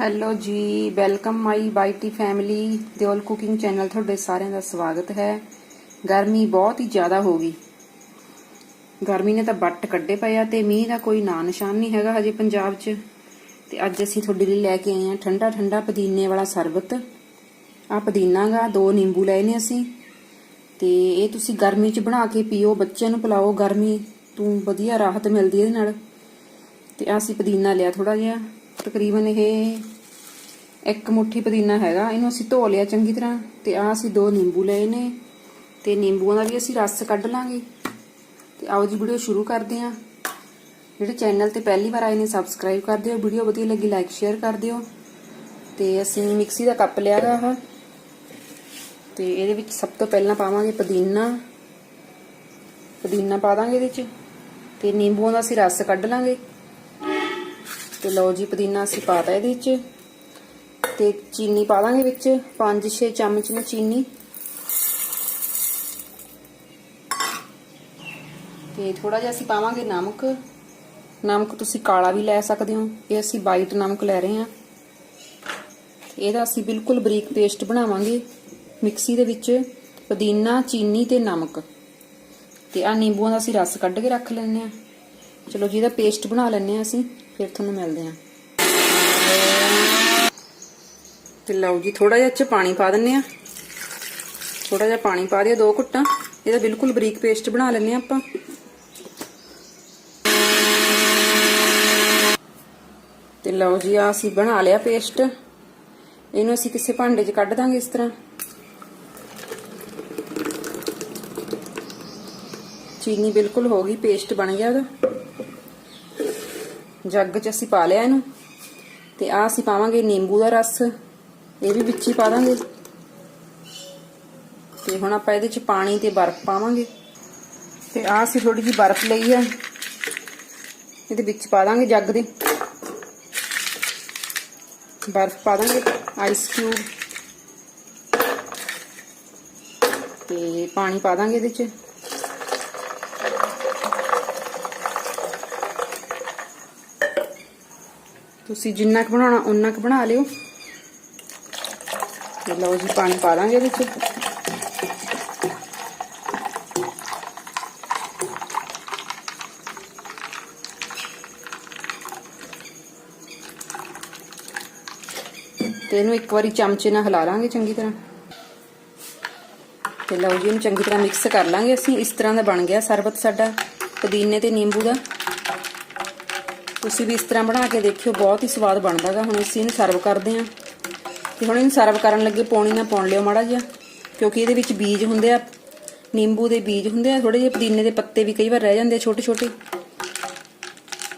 Hello ਜੀ, welcome my ਬਾਈਟੀ family, Deol cooking channel ਤੁਹਾਡੇ ਸਾਰਿਆਂ ਦਾ ਸਵਾਗਤ ਹੈ। ਗਰਮੀ ਬਹੁਤ ਹੀ ਜ਼ਿਆਦਾ ਹੋ ਗਈ। ਗਰਮੀ ਨੇ ਤਾਂ ਬੱਟ ਕੱਢੇ ਪਏ ਆ ਤੇ ਮੀਂਹ ਦਾ ਕੋਈ ਨਾਂ ਨਿਸ਼ਾਨ ਨਹੀਂ ਹੈਗਾ ਹਜੇ ਪੰਜਾਬ 'ਚ। ਤੇ ਅੱਜ ਅਸੀਂ ਤੁਹਾਡੇ ਲਈ ਲੈ ਕੇ ਆਏ ਆ ਠੰਡਾ ਠੰਡਾ ਪੁਦੀਨੇ ਵਾਲਾ ਸ਼ਰਬਤ। ਆ ਪੁਦੀਨਾ ਗਾ, ਦੋ ਨਿੰਬੂ ਲਏ ਨੇ ਅਸੀਂ। ਤੇ ਇਹ ਤੁਸੀਂ ਗਰਮੀ 'ਚ ਬਣਾ ਕੇ ਪੀਓ, ਬੱਚਿਆਂ ਨੂੰ ਪਿਲਾਓ। ਗਰਮੀ ਤੋਂ ਵਧੀਆ ਰਾਹਤ ਮਿਲਦੀ ਇਹਦੇ ਨਾਲ। ਤੇ ਆਹ ਅਸੀਂ ਪੁਦੀਨਾ ਲਿਆ ਥੋੜਾ ਜਿਹਾ। ਤਕਰੀਬਨ ਇਹ ਇੱਕ ਮੁਠੀ ਪੁਦੀਨਾ ਹੈਗਾ। ਇਹਨੂੰ ਅਸੀਂ ਧੋ ਲਿਆ ਚੰਗੀ ਤਰ੍ਹਾਂ ਤੇ ਆਹ ਅਸੀਂ ਦੋ ਨਿੰਬੂ ਲਏ ਨੇ ਤੇ ਨਿੰਬੂਆਂ ਦਾ ਵੀ ਅਸੀਂ ਰਸ ਕੱਢ ਲਾਂਗੇ। ਤੇ ਆਓ ਜੀ, ਵੀਡੀਓ ਸ਼ੁਰੂ ਕਰਦੇ ਹਾਂ। ਜਿਹੜੇ ਚੈਨਲ ਤੇ ਪਹਿਲੀ ਵਾਰ ਆਏ ਨੇ ਸਬਸਕ੍ਰਾਈਬ ਕਰ ਦਿਓ। ਵੀਡੀਓ ਵਧੀਆ ਲੱਗੀ ਲਾਈਕ ਸ਼ੇਅਰ ਕਰ ਦਿਓ। ਤੇ ਅਸੀਂ ਮਿਕਸੀ ਦਾ ਕੱਪ ਲਿਆਗਾ ਆਹ। ਤੇ ਇਹਦੇ ਵਿੱਚ ਸਭ ਤੋਂ ਪਹਿਲਾਂ ਪਾਵਾਂਗੇ ਪੁਦੀਨਾ। ਪੁਦੀਨਾ ਪਾ ਦਾਂਗੇ ਇਹਦੇ ਵਿੱਚ ਤੇ ਨਿੰਬੂਆਂ ਦਾ ਅਸੀਂ ਰਸ ਕੱਢ ਲਾਂਗੇ। ਤੇ ਲਓ ਜੀ, ਪੁਦੀਨਾ ਅਸੀਂ ਪਾਤਾ ਇਹਦੇ ਵਿੱਚ। ਤੇ ਚੀਨੀ ਪਾ ਦਾਂਗੇ ਵਿੱਚ। 5-6 ਚਮਚ ਨੇ ਚੀਨੀ। ਤੇ ਥੋੜਾ ਜਿਹਾ ਅਸੀਂ ਪਾਵਾਂਗੇ ਨਮਕ। ਨਮਕ ਤੁਸੀਂ ਕਾਲਾ ਵੀ ਲੈ ਸਕਦੇ ਹੋ। ਇਹ ਅਸੀਂ ਵਾਈਟ ਨਮਕ ਲੈ ਰਹੇ ਹਾਂ। ਇਹਦਾ ਅਸੀਂ ਬਿਲਕੁਲ ਬਰੀਕ ਪੇਸਟ ਬਣਾਵਾਂਗੇ ਮਿਕਸੀ ਦੇ ਵਿੱਚ। ਪੁਦੀਨਾ, ਚੀਨੀ ਤੇ ਨਮਕ। ਤੇ ਆ ਨਿੰਬੂਆਂ ਦਾ ਅਸੀਂ ਰਸ ਕੱਢ ਕੇ ਰੱਖ ਲੈਣੇ ਆ ਚਲੋ ਜੀ, ਇਹਦਾ ਪੇਸਟ ਬਣਾ ਲੈਣੇ ਆ ਅਸੀਂ। ਫਿਰ ਤੁਹਾਨੂੰ ਮਿਲਦੇ ਹਾਂ। ਤੇ ਲਓ ਜੀ ਥੋੜਾ ਜਿਹਾ ਚ ਪਾਣੀ ਪਾ ਦਿੰਨੇ ਆ ਥੋੜਾ ਜਿਹਾ ਪਾਣੀ ਪਾ ਦਿਓ ਦੋ ਘੁੱਟਾਂ। ਇਹਦਾ ਬਿਲਕੁਲ ਬਰੀਕ ਪੇਸਟ ਬਣਾ ਲੈਣੇ ਆ ਆਪਾਂ। ਤੇ ਲਓ ਜੀ ਆ ਅਸੀਂ ਬਣਾ ਲਿਆ ਪੇਸਟ। ਇਹਨੂੰ ਅਸੀਂ ਕਿਸੇ ਭਾਂਡੇ 'ਚ ਕੱਢ ਦਾਂਗੇ ਇਸ ਤਰ੍ਹਾਂ। ਚੀਨੀ ਬਿਲਕੁਲ ਹੋ ਗਈ, ਪੇਸਟ ਬਣ ਗਿਆ ਉਹਦਾ। ਜੱਗ 'ਚ ਅਸੀਂ ਪਾ ਲਿਆ ਇਹਨੂੰ। ਤੇ ਆ ਅਸੀਂ ਪਾਵਾਂਗੇ ਨਿੰਬੂ ਦਾ ਰਸ। ਇਹ ਵੀ ਵਿੱਚ ਹੀ ਪਾ ਦਾਂਗੇ। ਤੇ ਹੁਣ ਆਪਾਂ ਇਹਦੇ 'ਚ ਪਾਣੀ ਤੇ ਬਰਫ਼ ਪਾਵਾਂਗੇ। ਤੇ ਆ ਅਸੀਂ ਥੋੜੀ ਜਿਹੀ ਬਰਫ਼ ਲਈ ਆ ਇਹਦੇ ਵਿੱਚ ਪਾ ਦਾਂਗੇ ਜੱਗ ਦੇ। ਬਰਫ਼ ਪਾ ਦਾਂਗੇ ਆਈਸ ਕਿਊਬ ਤੇ ਪਾਣੀ ਪਾ ਦਾਂਗੇ ਇਹਦੇ 'ਚ। ਤੁਸੀਂ ਜਿੰਨਾ ਕੁ ਬਣਾਉਣਾ ਉਨਾ ਕੁ ਬਣਾ ਲਿਓ। ਲਓ ਜੀ, ਪਾਣੀ ਪਾ ਦਾਂਗੇ ਇਹਦੇ ਵਿੱਚ ਤੇ ਇਹਨੂੰ ਇੱਕ ਵਾਰੀ ਚਮਚੇ ਨਾਲ ਹਿਲਾ ਲਾਂਗੇ ਚੰਗੀ ਤਰ੍ਹਾਂ। ਤੇ ਲਓ ਜੀ, ਇਹਨੂੰ ਚੰਗੀ ਤਰ੍ਹਾਂ ਮਿਕਸ ਕਰ ਲਾਂਗੇ ਅਸੀਂ। ਇਸ ਤਰ੍ਹਾਂ ਦਾ ਬਣ ਗਿਆ ਸਰਬਤ ਸਾਡਾ। ਪੁਦੀਨੇ ਤੇ ਨਿੰਬੂ ਦਾ। ਤੁਸੀਂ ਵੀ ਇਸ ਤਰ੍ਹਾਂ ਬਣਾ ਕੇ ਦੇਖਿਓ, ਬਹੁਤ ਹੀ ਸਵਾਦ ਬਣਦਾਗਾ ਹੁਣ ਅਸੀਂ ਇਹਨੂੰ ਸਰਵ ਕਰਦੇ ਹਾਂ। ਤੇ ਹੁਣ ਇਹਨੂੰ ਸਰਵ ਕਰਨ ਲੱਗੇ ਪੌਣੀ ਨਾ ਪਾਉਣ ਲਿਓ ਮਾੜਾ ਜਿਹਾ, ਕਿਉਂਕਿ ਇਹਦੇ ਵਿੱਚ ਬੀਜ ਹੁੰਦੇ ਆ, ਨਿੰਬੂ ਦੇ ਬੀਜ ਹੁੰਦੇ ਆ ਥੋੜੇ ਜਿਹੇ ਪੁਦੀਨੇ ਦੇ ਪੱਤੇ ਵੀ ਕਈ ਵਾਰ ਰਹਿ ਜਾਂਦੇ ਆ ਛੋਟੇ ਛੋਟੇ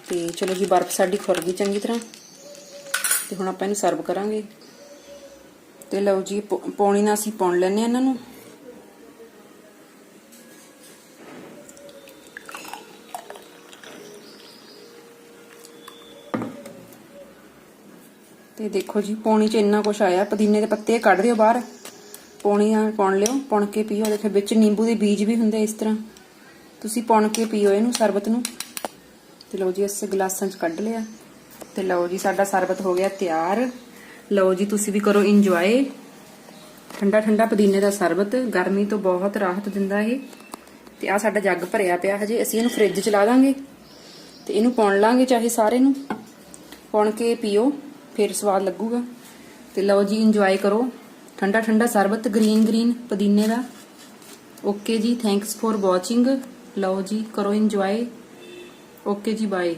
ਤੇ ਚਲੋ ਜੀ, ਬਰਫ਼ ਸਾਡੀ ਖੁਰ ਗਈ ਚੰਗੀ ਤਰ੍ਹਾਂ। ਤੇ ਹੁਣ ਆਪਾਂ ਇਹਨੂੰ ਸਰਵ ਕਰਾਂਗੇ। ਤੇ ਲਓ ਜੀ ਪੌਣੀ ਨਾਲ ਅਸੀਂ ਪਾਉਣ ਲੈਣੇ ਆ ਇਹਨਾਂ ਨੂੰ। ਤੇ ਦੇਖੋ ਜੀ, ਪੌਣੀ ਚ ਇੰਨਾ ਕੁਝ ਆਇਆ। ਪੁਦੀਨੇ ਦੇ ਪੱਤੇ ਕੱਢ ਦਿਓ ਬਾਹਰ। ਪੌਣੀ ਨਾਲ ਪੁਣ ਲਿਓ, ਪੁਣ ਕੇ ਪੀਓ। ਦੇਖੋ, ਵਿੱਚ ਨਿੰਬੂ ਦੇ ਬੀਜ ਵੀ ਹੁੰਦੇ ਇਸ ਤਰ੍ਹਾਂ। ਤੁਸੀਂ ਪੁਣ ਕੇ ਪੀਓ ਇਹਨੂੰ ਸਰਬਤ ਨੂੰ। ਤੇ ਲਓ ਜੀ ਇਸ ਗਲਾਸਾਂ ਚ ਕੱਢ ਲਿਆ। ਤੇ ਲਓ ਜੀ, ਸਾਡਾ ਸਰਬਤ ਹੋ ਗਿਆ ਤਿਆਰ। ਲਓ ਜੀ, ਤੁਸੀਂ ਵੀ ਕਰੋ ਇੰਜੋਏ। ਠੰਡਾ ਠੰਡਾ ਪੁਦੀਨੇ ਦਾ ਸਰਬਤ। ਗਰਮੀ ਤੋਂ ਬਹੁਤ ਰਾਹਤ ਦਿੰਦਾ ਇਹ। ਤੇ ਆ ਸਾਡਾ ਜੱਗ ਭਰਿਆ ਪਿਆ ਹਜੇ। ਅਸੀਂ ਇਹਨੂੰ ਫ੍ਰਿਜ ਚ ਲਾ ਦਾਂਗੇ। ਤੇ ਇਹਨੂੰ ਪਾਉਣ ਲਾਂਗੇ ਚਾਹੇ ਸਾਰੇ ਨੂੰ। ਪਾਉਣ ਕੇ ਪੀਓ। ਫਿਰ ਸਵਾਦ ਲੱਗੂਗਾ। ਤੇ ਲਓ ਜੀ ਇੰਜੋਏ ਕਰੋ। ਠੰਡਾ ਠੰਡਾ ਸਰਬਤ ਗ੍ਰੀਨ ਗ੍ਰੀਨ ਪੁਦੀਨੇ ਦਾ। ਓਕੇ ਜੀ ਥੈਂਕਸ ਫॉर ਵਾਚਿੰਗ ਲਓ ਜੀ, ਕਰੋ ਇੰਜੋਏ ਓਕੇ ਜੀ ਬਾਏ